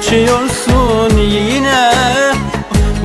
içiyorsun yine?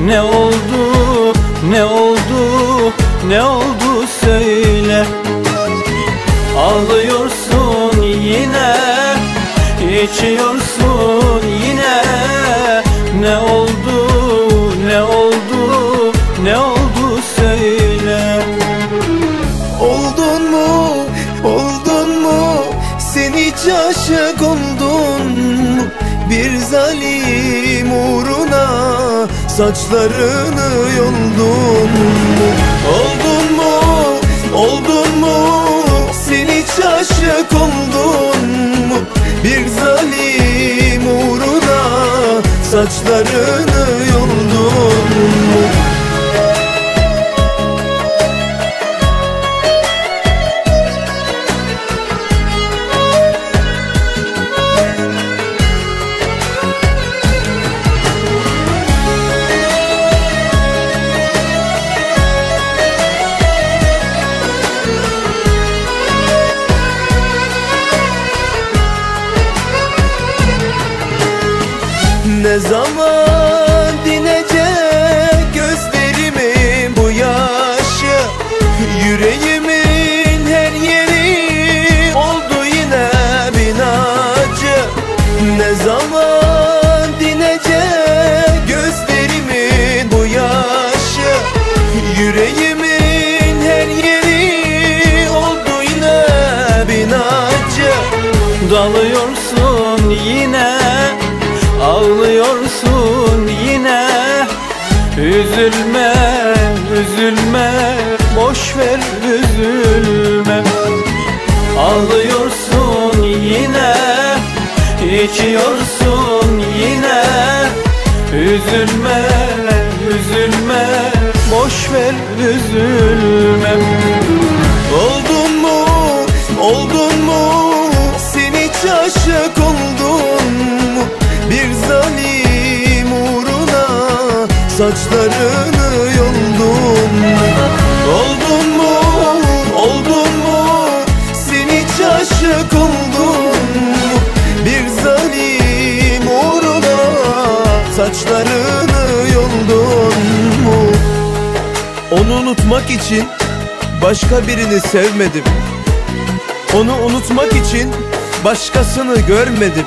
Ne oldu ne oldu ne oldu söyle. Ağlıyorsun yine içiyorsun yine. Ne oldu ne oldu ne oldu söyle. Oldun mu, oldun mu? Sen hiç aşık oldun. mu Bir zalim uğruna Saçlarını yoldun mu? Oldun mu, oldun mu? Sen hiç aşık oldun mu? Bir zalim uğruna Saçlarını yoldun mu Ne zaman dinecek gözlerimin bu yaşı. Yüreğimin her yeri oldu yine binacı. Ne zaman dinecek gözlerimin bu yaşı. Yüreğimin her yeri oldu yine binacı. Dalıyorsun Üzülme, üzülme Boş ver üzülme. Ağlıyorsun yine içiyorsun yine. Üzülme, üzülme Boş ver üzülme Saçlarını yoldun mu Oldun mu, oldun mu? Sen hiç aşık oldun. Bir zalim uğruna Saçlarını yoldun mu Onu unutmak için başka birini sevmedim. Onu unutmak için başkasını görmedim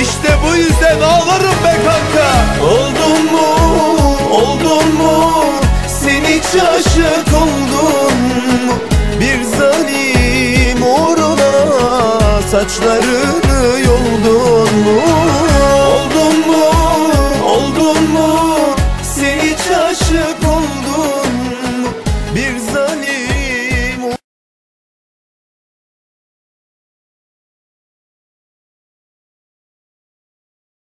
işte bu yüzden ağlarım be kanka. Oldun mu, oldun mu? Sen hiç aşık oldun mu? Bir zalim uğruna Saçlarını yoldun mu? Oldun mu, oldun mu? Sen hiç aşık oldun mu? Bir